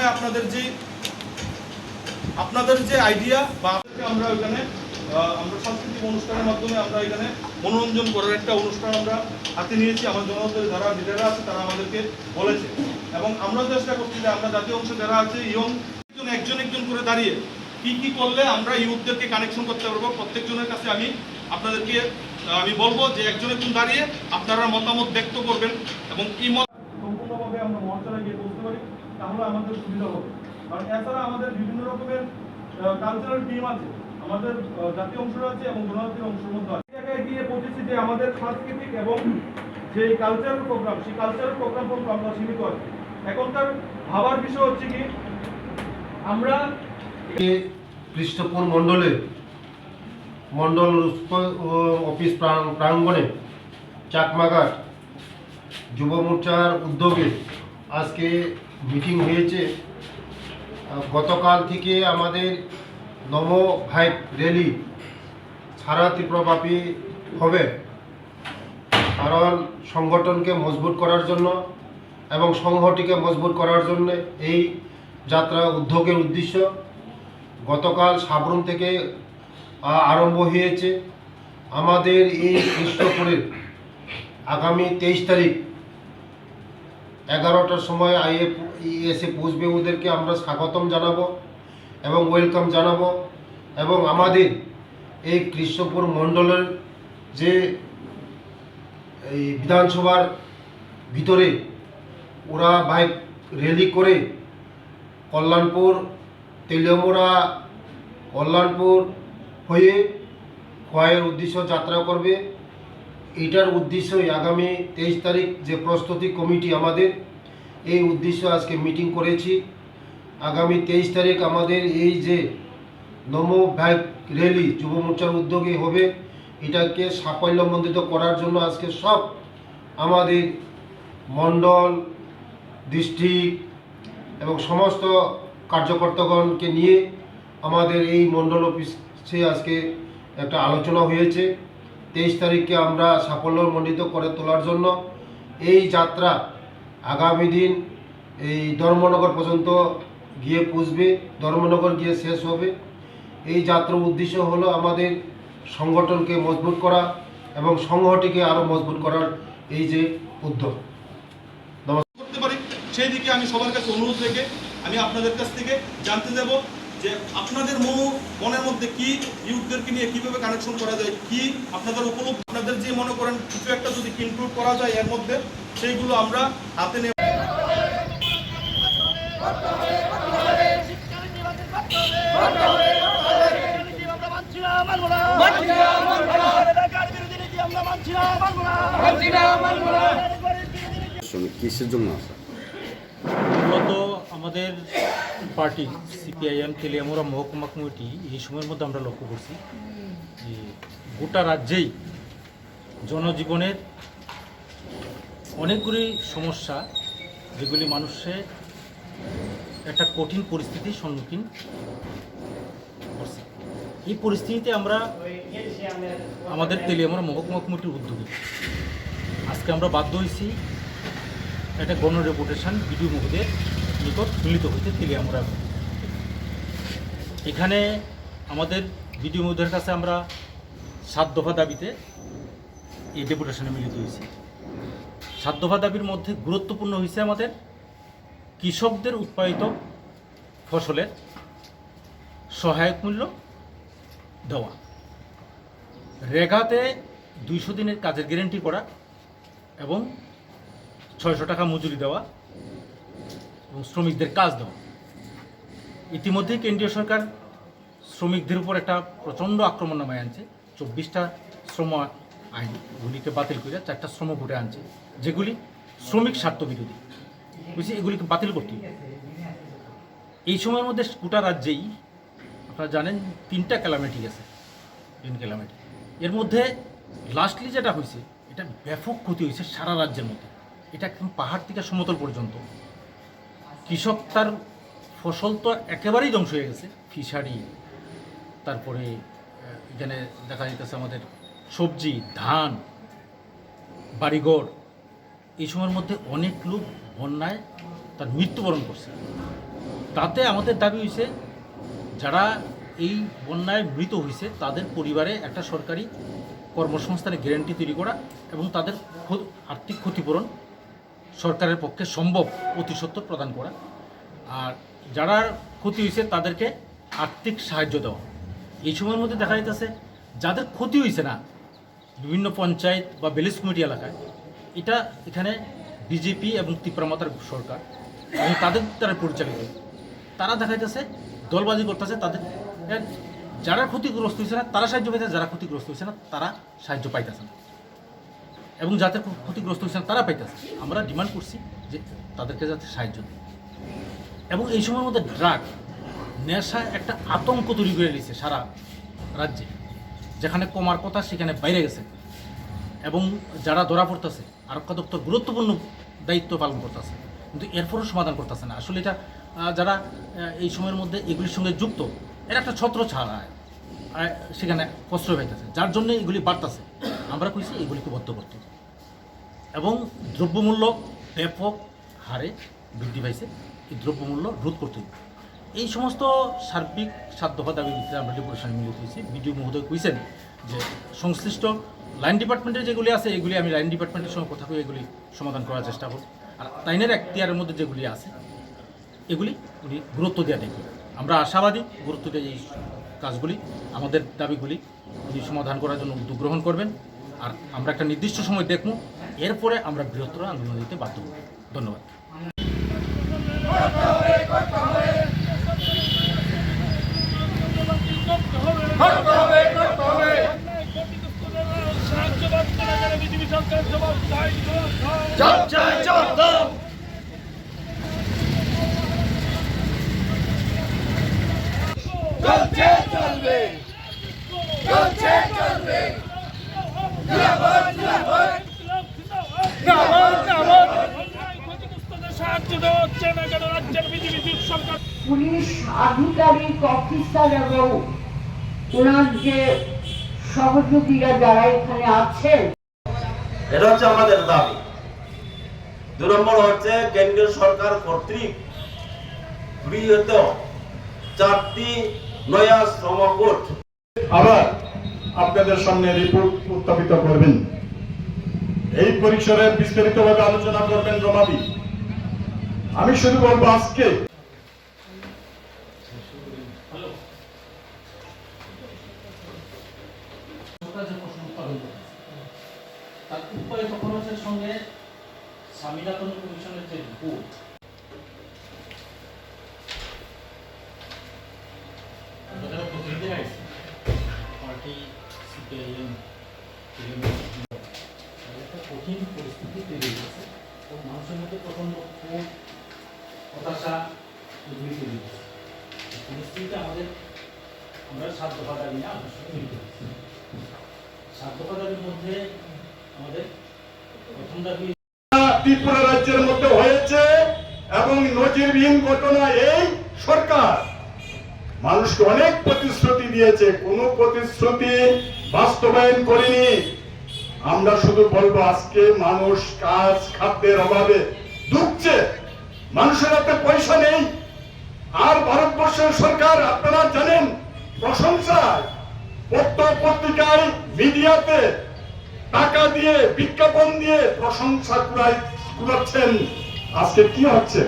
সময় আপনাদের যে আপনাদের যে আইডিয়া বা আমরা ওইখানে আমরা সাংস্কৃতিক অনুষ্ঠানের মাধ্যমে আমরা এখানে মনোরঞ্জন করার একটা অনুষ্ঠান আমরা হাতে নিয়েছি। আমার জনতার যারা লিডাররা আছে, তারা আমাদেরকে বলেছে। এবং আমরা চেষ্টা করছি যে আমরা জাতীয় অংশ যারা আছে, ইয়ং একজন একজন একজন করে দাঁড়িয়ে কি কি করলে আমরা ইউথদেরকে কানেকশন করতে পারব। প্রত্যেকজনের কাছে আমি আপনাদেরকে, আমি বলব যে একজন একজন দাঁড়িয়ে আপনারা মতামত ব্যক্ত করবেন এবং কি মত সম্পূর্ণভাবে আমরা মঞ্চে গিয়ে বলতে পারি তাহলে আমাদের সুবিধা হবে। কারণ এছাড়া আমাদের বিভিন্ন রকমের কালচারাল টিম আছে। আমাদের জাতীয় অংশ আছে এবং জনজাতির অংশের মধ্যে আছে। জায়গায় গিয়ে পৌঁছেছি যে আমাদের সাংস্কৃতিক এবং যে কালচারাল প্রোগ্রাম সেই কালচারাল প্রোগ্রাম পর্যন্ত আমরা সীমিত আছি। এখনকার ভাবার বিষয় হচ্ছে কি, আমরা কৃষ্ণপুর মণ্ডলে, মণ্ডল অফিস প্রাং- প্রাঙ্গণে চাকমাঘাট যুব মোর্চার উদ্যোগে আজকে মিটিং হয়েছে। গতকাল থেকে আমাদের নম ভাইব র্যালি সারা ত্রিপুরাব্যাপী হবে। কারণ সংগঠনকে মজবুত করার জন্য এবং সংহটিকে মজবুত করার জন্য এই যাত্রা উদ্যোগের উদ্দেশ্য। গতকাল সাবরুম থেকে আরম্ভ হয়েছে। আমাদের এই কৃষ্ণপুরের আগামী তেইশ তারিখ এগারোটার সময় আইএ এসে পৌঁছবে ওদেরকে আমরা স্বাগতম জানাব এবং ওয়েলকাম জানাব এবং আমাদের এই কৃষ্ণপুর মণ্ডলের যে এই বিধানসভার ভিতরে ওরা বাইক র্যালি করে কল্যাণপুর, তেলিয়ামুড়া, কল্যাণপুর হয়ে খোয়াইয়ের উদ্দেশ্য যাত্রা করবে। এইটার উদ্দেশ্যই আগামী তেইশ তারিখ যে প্রস্তুতি কমিটি আমাদের, এই উদ্দেশ্য আজকে মিটিং করেছি। আগামী তেইশ তারিখ আমাদের এই যে নমো ব্যাগ র্যালি যুব মোর্চার উদ্যোগে হবে, এটাকে সাফল্যমণ্ডিত করার জন্য আজকে সব আমাদের মণ্ডল, ডিস্ট্রিক্ট এবং সমস্ত কার্যকর্তাগণকে নিয়ে আমাদের এই মণ্ডল অফিসে আজকে একটা আলোচনা হয়েছে। তেইশ তারিখকে আমরা সাফল্যমণ্ডিত করে তোলার জন্য এই যাত্রা আগামী দিন এই ধর্মনগর পর্যন্ত গিয়ে পুষবে ধর্মনগর গিয়ে শেষ হবে। এই যাত্রার উদ্দেশ্য হলো আমাদের সংগঠনকে মজবুত করা এবং সংগঠনকে আরও মজবুত করার এই যে উদ্যোগ। করতে পারি সেই দিকে আমি সবার কাছে অনুরোধ রেখে আমি আপনাদের কাছ থেকে জানতে যাব যে আপনাদের মনো মনের মধ্যে কি ইউথদেরকে নিয়ে কীভাবে কানেকশন করা যায়? কি আপনাদের উপলব্ধ? আপনাদের যে মনে করেন কিছু একটা যদি ইনক্লুড করা যায় এর মধ্যে সেইগুলো আমরা হাতে নেব। কিসের জন্য আসা? মূলত আমাদের পার্টি, সিপিআইএম তেলিয়ামুরা মহকুমা কমিটি, এই সময়ের মধ্যে আমরা লক্ষ্য করছি যে গোটা রাজ্যেই জনজীবনের অনেকগুলি সমস্যা যেগুলি মানুষের একটা কঠিন পরিস্থিতির সম্মুখীন করছে। এই পরিস্থিতিতে আমরা আমাদের তেলিয়ামুরা মহকুমা কমিটির উদ্যোগে আজকে আমরা বাধ্য হয়েছি একটা গণ রেপুটেশন, বিডিও মহোদয়ের নিকট মিলিত হইতে তেলিয়ামুড়া এখানে আমাদের বিডিও মহোদয়ের কাছে আমরা সাত দফা দাবিতে এই ডেপুটেশনে মিলিত হয়েছি। সাত দফা দাবির মধ্যে গুরুত্বপূর্ণ হয়েছে আমাদের কৃষকদের উৎপাদিত ফসলের সহায়ক মূল্য দেওয়া। রেগাতে দুইশো দিনের কাজের গ্যারেন্টি করা এবং ছয়শো টাকা মজুরি দেওয়া এবং শ্রমিকদের কাজ দেওয়া। ইতিমধ্যেই কেন্দ্রীয় সরকার শ্রমিকদের উপর একটা প্রচণ্ড আক্রমণ নামায় আনছে। চব্বিশটা শ্রম আইনগুলিকে বাতিল করে চারটা শ্রম ভোটে আনছে, যেগুলি শ্রমিক স্বার্থ বিরোধী। বুঝছি এগুলিকে বাতিল করতে। এই সময়ের মধ্যে গোটা রাজ্যেই আপনারা জানেন তিনটা ক্যালামিটি গেছে তিন ক্যালামিটি। এর মধ্যে লাস্টলি যেটা হয়েছে, এটা ব্যাপক ক্ষতি হয়েছে সারা রাজ্যের মধ্যে। এটা একদম পাহাড় থেকে সমতল পর্যন্ত। কৃষক তার ফসল তো একেবারেই ধ্বংস হয়ে গেছে। ফিশারি, তারপরে এখানে দেখা যাইতেছে আমাদের সবজি, ধান, বাড়িঘর, এই সময়ের মধ্যে অনেক লোক বন্যায় তার মৃত্যুবরণ করছে। তাতে আমাদের দাবি হয়েছে যারা এই বন্যায় মৃত হয়েছে তাদের পরিবারে একটা সরকারি কর্মসংস্থানের গ্যারান্টি তৈরি করা এবং তাদের আর্থিক ক্ষতিপূরণ সরকারের পক্ষে সম্ভব অতি সত্ত্বর প্রদান করা। আর যারা ক্ষতি হয়েছে তাদেরকে আর্থিক সাহায্য দেওয়া। এই সময়ের মধ্যে দেখা যাইতেছে, যাদের ক্ষতি হয়েছে না, বিভিন্ন পঞ্চায়েত বা বেলিস কমিটি এলাকায়, এটা এখানে বিজেপি এবং ত্রিপুরামাতার সরকার এবং তাদের দ্বারা পরিচালিত। তারা দেখা যাচ্ছে দলবাজি করতেছে, তাদের যারা ক্ষতিগ্রস্ত হয়েছে না, তারা সাহায্য পাইতেছে, যারা ক্ষতিগ্রস্ত হয়েছে না, তারা সাহায্য পাইতেছে না। এবং যাদের ক্ষতিগ্রস্ত হয়েছে না তারা পাইতেছে। আমরা ডিমান্ড করছি যে তাদেরকে যাতে সাহায্য দেয়। এবং এই সময়ের মধ্যে ড্রাগ নেশা একটা আতঙ্ক তৈরি করে দিয়েছে সারা রাজ্যে, যেখানে কমার কথা সেখানে বাইরে গেছে। এবং যারা ধরা পড়তেছে, আরক্ষা দপ্তর গুরুত্বপূর্ণ দায়িত্ব পালন করতেছে, কিন্তু এরপরও সমাধান করতেছে না। আসলে এটা যারা এই সময়ের মধ্যে এগুলির সঙ্গে যুক্ত, এর একটা ছত্র ছাড়া সেখানে কষ্ট পাইতেছে। যার জন্য এগুলি বাড়তেছে। আমরা কইছি এগুলিকে বদ্ধ করতে এবং দ্রব্যমূল্য ব্যাপক হারে বৃদ্ধি পাইছে, এই দ্রব্যমূল্য রোধ করতে এই সমস্ত সার্বিক দফা দাবির ভিত্তিতে আমরা ডেপুটেশন মিলিত হয়েছি বিডিও মহোদয় কইছেন যে সংশ্লিষ্ট লাইন ডিপার্টমেন্টের যেগুলি আছে, এগুলি আমি লাইন ডিপার্টমেন্টের সঙ্গে কথা কই এগুলি সমাধান করার চেষ্টা করব। আর তাইনের এখতিয়ারের মধ্যে যেগুলি আছে, এগুলি উনি গুরুত্ব দেওয়া দেখবেন। আমরা আশাবাদী গুরুত্ব দিয়ে এই কাজগুলি, আমাদের দাবিগুলি উনি সমাধান করার জন্য উদ্যোগ গ্রহণ করবেন। আর আমরা একটা নির্দিষ্ট সময় দেখব, এরপরে আমরা বৃহত্তর আন্দোলন দিতে বাধ্য হব। ধন্যবাদ। বিজেপি সরকার পুলিশ আধিকারিক অফিসার এবং ওনার যে সহযোগীরা যারা এখানে আছেন এটা হচ্ছে আমাদের দাবি। দু নম্বর হচ্ছে কেন্দ্রীয় সরকার কর্তৃক গৃহীত চারটি নয়া শ্রম কোড আবার আপনাদের সামনে রিপোর্ট উত্থাপিত করবেন। এই পরিসরে বিস্তারিতভাবে আলোচনা করবেন রমাবি আমি শুরু করব আজকে। তার উপায়িত খরচের সঙ্গে স্বামীনাথন কমিশনের যে রিপোর্ট কঠিন পরিস্থিতি তৈরি হয়েছে। এবং মানুষের মধ্যে প্রচণ্ড ক্ষোভ হতাশা এগুলি তৈরি হয়েছে। পরিস্থিতিতে আমাদের, আমরা সাত নিয়ে সঙ্গে মিলিত হয়েছি সাত মধ্যে আমাদের প্রথম দাবি ত্রিপুরা রাজ্যের মধ্যে হয়েছে এবং নজিরবিহীন ঘটনা এই সরকার। মানুষকে অনেক প্রতিশ্রুতি দিয়েছে। কোনো প্রতিশ্রুতি বাস্তবায়ন করেনি। আমরা শুধু বলব আজকে মানুষ কাজ, খাদ্যের অভাবে ডুবছে। মানুষের হাতে পয়সা নেই। আর ভারতবর্ষের সরকার, আপনারা জানেন, প্রশংসায় পত্র পত্রিকায় মিডিয়াতে টাকা দিয়ে বিজ্ঞাপন দিয়ে প্রশংসা কুড়াচ্ছেন। আজকে কি হচ্ছে?